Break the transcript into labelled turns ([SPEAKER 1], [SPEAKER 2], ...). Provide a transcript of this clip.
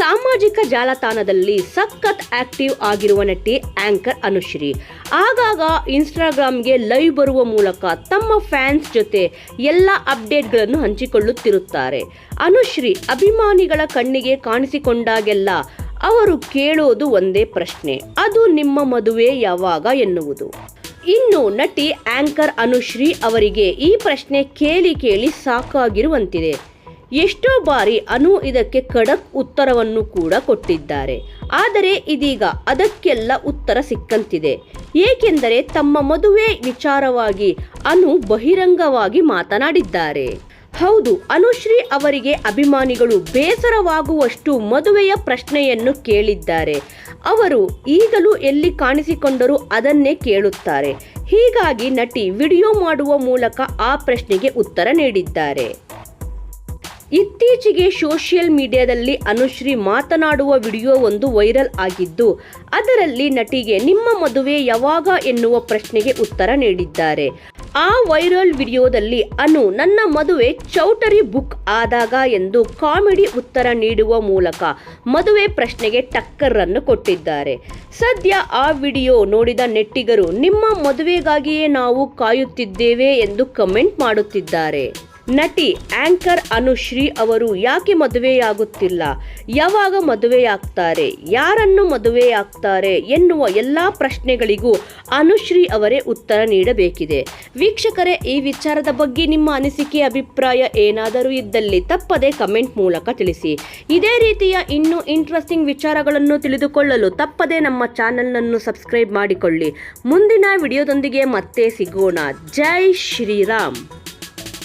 [SPEAKER 1] ಸಾಮಾಜಿಕ ಜಾಲತಾಣದಲ್ಲಿ ಸಖತ್ ಆಕ್ಟಿವ್ ಆಗಿರುವ ನಟಿ ಆಂಕರ್ ಅನುಶ್ರೀ. ಆಗಾಗ ಇನ್ಸ್ಟಾಗ್ರಾಮ್ಗೆ ಲೈವ್ ಬರುವ ಮೂಲಕ ತಮ್ಮ ಫ್ಯಾನ್ಸ್ ಜೊತೆ ಎಲ್ಲ ಅಪ್ಡೇಟ್ಗಳನ್ನು ಹಂಚಿಕೊಳ್ಳುತ್ತಿರುತ್ತಾರೆ. ಅನುಶ್ರೀ ಅಭಿಮಾನಿಗಳ ಕಣ್ಣಿಗೆ ಕಾಣಿಸಿಕೊಂಡಾಗೆಲ್ಲ ಅವರು ಕೇಳೋದು ಒಂದೇ ಪ್ರಶ್ನೆ, ಅದು ನಿಮ್ಮ ಮದುವೆ ಯಾವಾಗ ಎನ್ನುವುದು? ಇನ್ನು ನಟಿ ಆಂಕರ್ ಅನುಶ್ರೀ ಅವರಿಗೆ ಈ ಪ್ರಶ್ನೆ ಕೇಳಿ ಕೇಳಿ ಸಾಕಾಗಿರುವಂತಿದೆ. ಎಷ್ಟೋ ಬಾರಿ ಅನು ಇದಕ್ಕೆ ಖಡಕ್ ಉತ್ತರವನ್ನು ಕೂಡ ಕೊಟ್ಟಿದ್ದಾರೆ. ಆದರೆ ಇದೀಗ ಅದಕ್ಕೆಲ್ಲ ಉತ್ತರ ಸಿಕ್ಕಂತಿದೆ. ಏಕೆಂದರೆ ತಮ್ಮ ಮದುವೆ ವಿಚಾರವಾಗಿ ಅನು ಬಹಿರಂಗವಾಗಿ ಮಾತನಾಡಿದ್ದಾರೆ. ಹೌದು, ಅನುಶ್ರೀ ಅವರಿಗೆ ಅಭಿಮಾನಿಗಳು ಬೇಸರವಾಗುವಷ್ಟು ಮದುವೆಯ ಪ್ರಶ್ನೆಯನ್ನು ಕೇಳಿದ್ದಾರೆ. ಅವರು ಈಗಲೂ ಎಲ್ಲಿ ಕಾಣಿಸಿಕೊಂಡರೂ ಅದನ್ನೇ ಕೇಳುತ್ತಾರೆ. ಹೀಗಾಗಿ ನಟಿ ವಿಡಿಯೋ ಮಾಡುವ ಮೂಲಕ ಆ ಪ್ರಶ್ನೆಗೆ ಉತ್ತರ ನೀಡಿದ್ದಾರೆ. ಇತ್ತೀಚೆಗೆ ಸೋಷಿಯಲ್ ಮೀಡಿಯಾದಲ್ಲಿ ಅನುಶ್ರೀ ಮಾತನಾಡುವ ವಿಡಿಯೋ ಒಂದು ವೈರಲ್ ಆಗಿದ್ದು, ಅದರಲ್ಲಿ ನಟಿಗೆ ನಿಮ್ಮ ಮದುವೆ ಯಾವಾಗ ಎನ್ನುವ ಪ್ರಶ್ನೆಗೆ ಉತ್ತರ ನೀಡಿದ್ದಾರೆ. ಆ ವೈರಲ್ ವಿಡಿಯೋದಲ್ಲಿ ಅನು, ನನ್ನ ಮದುವೆ ಚೌಟರಿ ಬುಕ್ ಆದಾಗ ಎಂದು ಕಾಮಿಡಿ ಉತ್ತರ ನೀಡುವ ಮೂಲಕ ಮದುವೆ ಪ್ರಶ್ನೆಗೆ ಟಕ್ಕರನ್ನು ಕೊಟ್ಟಿದ್ದಾರೆ. ಸದ್ಯ ಆ ವಿಡಿಯೋ ನೋಡಿದ ನೆಟ್ಟಿಗರು, ನಿಮ್ಮ ಮದುವೆಗಾಗಿಯೇ ನಾವು ಕಾಯುತ್ತಿದ್ದೇವೆ ಎಂದು ಕಮೆಂಟ್ ಮಾಡುತ್ತಿದ್ದಾರೆ. ನಟಿ ಆಂಕರ್ ಅನುಶ್ರೀ ಅವರು ಯಾಕೆ ಮದುವೆಯಾಗುತ್ತಿಲ್ಲ? ಯಾವಾಗ ಮದುವೆಯಾಗ್ತಾರೆ? ಯಾರನ್ನು ಮದುವೆಯಾಗ್ತಾರೆ? ಎನ್ನುವ ಎಲ್ಲ ಪ್ರಶ್ನೆಗಳಿಗೂ ಅನುಶ್ರೀ ಅವರೇ ಉತ್ತರ ನೀಡಬೇಕಿದೆ. ವೀಕ್ಷಕರೇ, ಈ ವಿಚಾರದ ಬಗ್ಗೆ ನಿಮ್ಮ ಅನಿಸಿಕೆ, ಅಭಿಪ್ರಾಯ ಏನಾದರೂ ಇದ್ದಲ್ಲಿ ತಪ್ಪದೆ ಕಮೆಂಟ್ ಮೂಲಕ ತಿಳಿಸಿ. ಇದೇ ರೀತಿಯ ಇನ್ನೂ ಇಂಟ್ರೆಸ್ಟಿಂಗ್ ವಿಚಾರಗಳನ್ನು ತಿಳಿದುಕೊಳ್ಳಲು ತಪ್ಪದೆ ನಮ್ಮ ಚಾನಲ್ನನ್ನು ಸಬ್ಸ್ಕ್ರೈಬ್ ಮಾಡಿಕೊಳ್ಳಿ. ಮುಂದಿನ ವಿಡಿಯೋದೊಂದಿಗೆ ಮತ್ತೆ ಸಿಗೋಣ. ಜೈ ಶ್ರೀರಾಮ್.